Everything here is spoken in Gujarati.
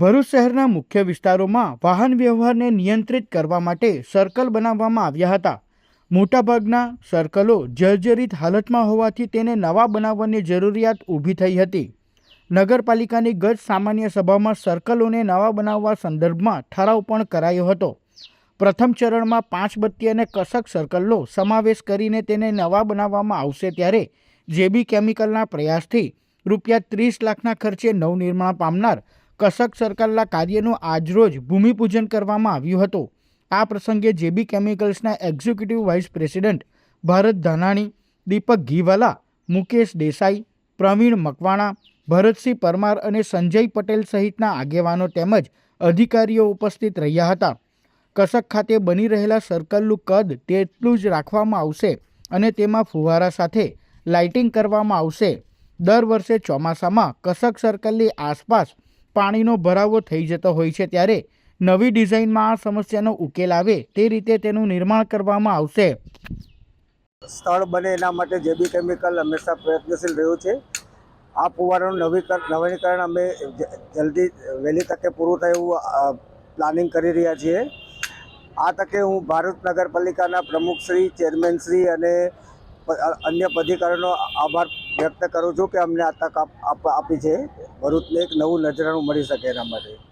ભરૂચ શહેરના મુખ્ય વિસ્તારોમાં વાહન વ્યવહારને નિયંત્રિત કરવા માટે સર્કલ બનાવવામાં આવ્યા હતા. મોટાભાગના સર્કલો જર્જરિત હાલતમાં હોવાથી તેને નવા બનાવવાની જરૂરિયાત ઊભી થઈ હતી. નગરપાલિકાની ગત સામાન્ય સભામાં સર્કલોને નવા બનાવવા સંદર્ભમાં ઠરાવ પણ કરાયો હતો. પ્રથમ ચરણમાં પાંચ બત્તી અને કસક સર્કલનો સમાવેશ કરીને તેને નવા બનાવવામાં આવશે ત્યારે જેબી કેમિકલના પ્રયાસથી રૂપિયા ત્રીસ લાખના ખર્ચે નવનિર્માણ પામનાર કસક સર્કલના કાર્યનું આજરોજ ભૂમિપૂજન કરવામાં આવ્યું હતું. આ પ્રસંગે JB કેમિકલ્સના executive vice president Bharat Dhanani, Deepak Ghiwala, Mukesh Desai, Pravin Makwana, Bharatsinh Parmar અને સંજય પટેલ સહિતના આગેવાનો તેમજ અધિકારીઓ ઉપસ્થિત રહ્યા હતા. કસક ખાતે બની રહેલા સર્કલનું કદ તેટલું જ રાખવામાં આવશે અને તેમાં ફુવારા સાથે લાઇટિંગ કરવામાં આવશે. દર વર્ષે ચોમાસામાં કસક સર્કલની આસપાસ પાણીનો ભરાવો થઈ જતો હોય છે ત્યારે નવી ડિઝાઇનમાં આ સમસ્યાનો ઉકેલ આવે તે રીતે તેનું નિર્માણ કરવામાં આવશે. સ્થળ બને એના માટે જે બી કેમિકલ હંમેશા પ્રયત્નશીલ રહ્યું છે. આ ફુવારાનું નવીકરણ નવીનીકરણ અમે જલ્દી, વહેલી તકે પૂરું થાય એવું પ્લાનિંગ કરી રહ્યા છીએ. આ તકે હું ભારત નગરપાલિકાના પ્રમુખશ્રી ચેરમેનશ્રી અને અન્ય અધિકારીઓનો આભાર વ્યક્ત કરું છું કે અમને આ તક આપ- છે. ભરૂચને એક નવું નજરાણું મળી શકે એના માટે.